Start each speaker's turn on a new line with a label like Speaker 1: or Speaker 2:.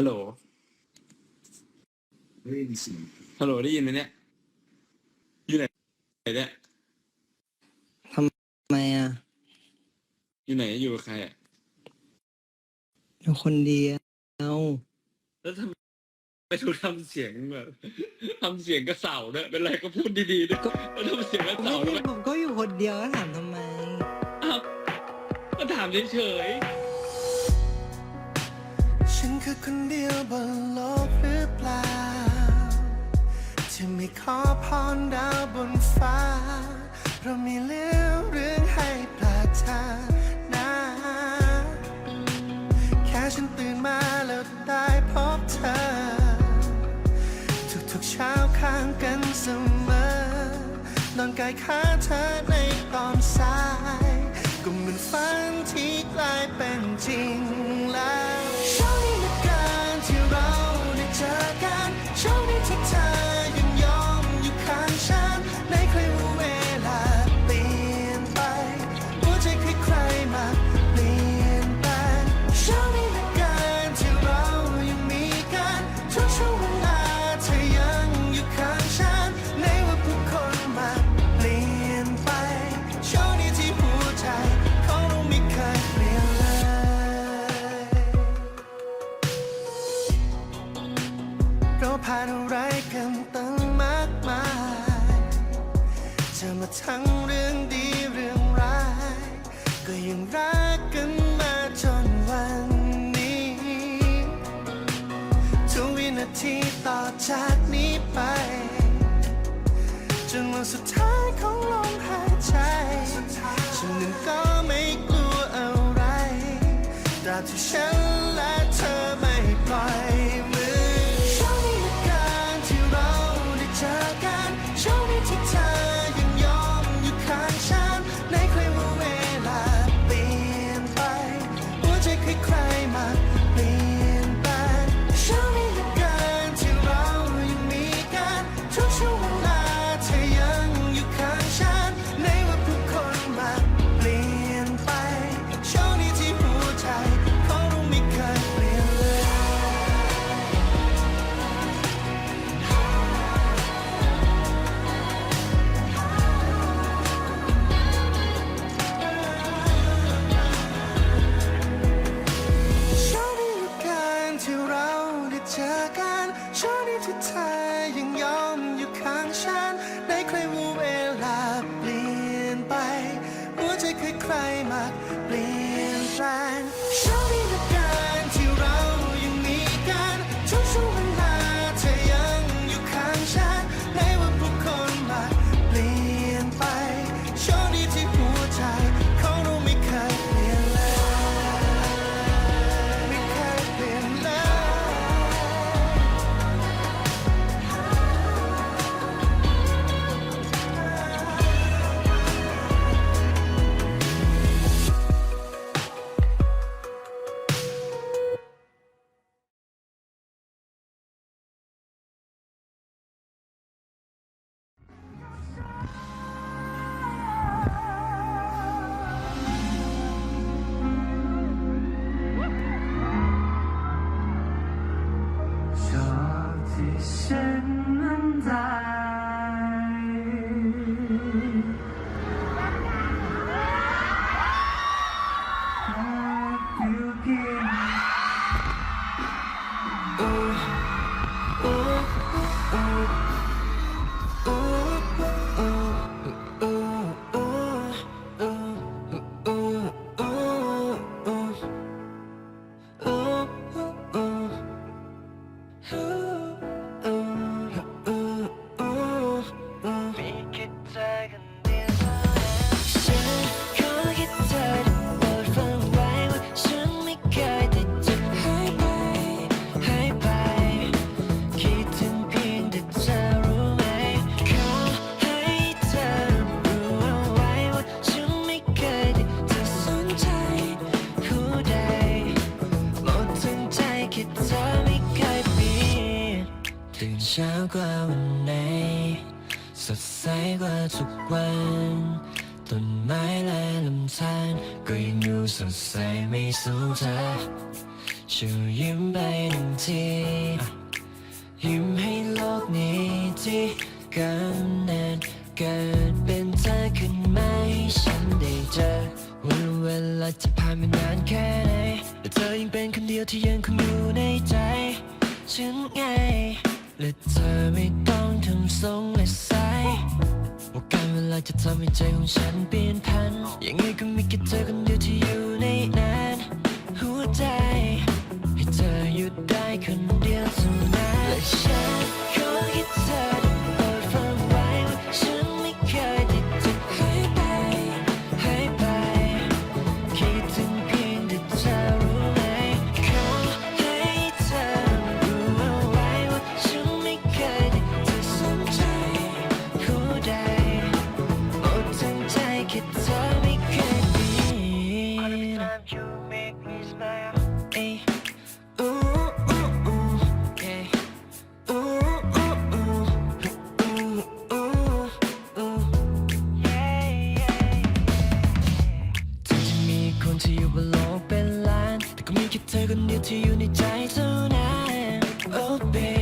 Speaker 1: ฮัลโหล
Speaker 2: ไม่ได้ยินเสียง
Speaker 1: ฮัลโหลได้ยินไหมเนี่ยอยู่ไหนไหนเนี่ย
Speaker 3: ทำไมอะ
Speaker 1: อยู่ไหนอยู่กับใครอะ
Speaker 3: อยู่คนเดียว
Speaker 1: แล้วทำไมไปทุกทำเสียงแบบทำเสียงกระเสาด้วยเป็นไรก็พูดดีๆด้วยแล้วทำเสียงกระ
Speaker 3: ไม่
Speaker 1: เสาด้
Speaker 3: ได้
Speaker 1: วย
Speaker 3: ผมก็อยู่คนเดียวแล้วถามทำไม
Speaker 1: อ้าวก็ถามเฉย
Speaker 4: ฉันคือคนเดียวบนโลกหรือเปล่า ที่ไม่ขอพรดาวบนฟ้าเพราะมีเรื่องเรื่องให้ปรารถนาแค่ฉันตื่นมาแล้วได้พบเธอ ทุกๆเช้าข้างกันเสมอนอนกายข้าเธอในตอนสาย ก็เหมือนฝันที่กลายเป็นจริง จนวั อ คิดเธอไม่เคยเปลี่ยนตื่นเช้ากว่าวันไหน สดใสกว่าทุกวันต้นไม้และลำธารก็ยังดูสดใสไม่สูญเธอช่วยยิ้มไปหนึ่งทียิ้มให้โลกนี้ที่กำเนิดเกิดเป็นเธอขึ้นมาห้
Speaker 5: ฉันได้เจ
Speaker 4: อวันเวลาจะผ่านไปนานแค่ไหน
Speaker 6: ยู่ในใจฉันไง และเธอไม่ต้องทำทรงและสายว่าการเวลาจะทำให้ใจของฉันเปลี่ยนพันยังไงก็มีแค่เธอคนเดียวที่อยู่ในนั้น หัวใจ ให้เธอหยุดได้คน น Ay, ooh, ooh, ooh, yeah. Ooh, ooh, ooh, ooh, ooh, ooh, yeah, yeah. ถึงจะมีคนที่อยู่บนโลกเป็นล้าน แต่ก็มีแค่เธอคนเดียวที่อยู่ในใจเท่านั้น Oh baby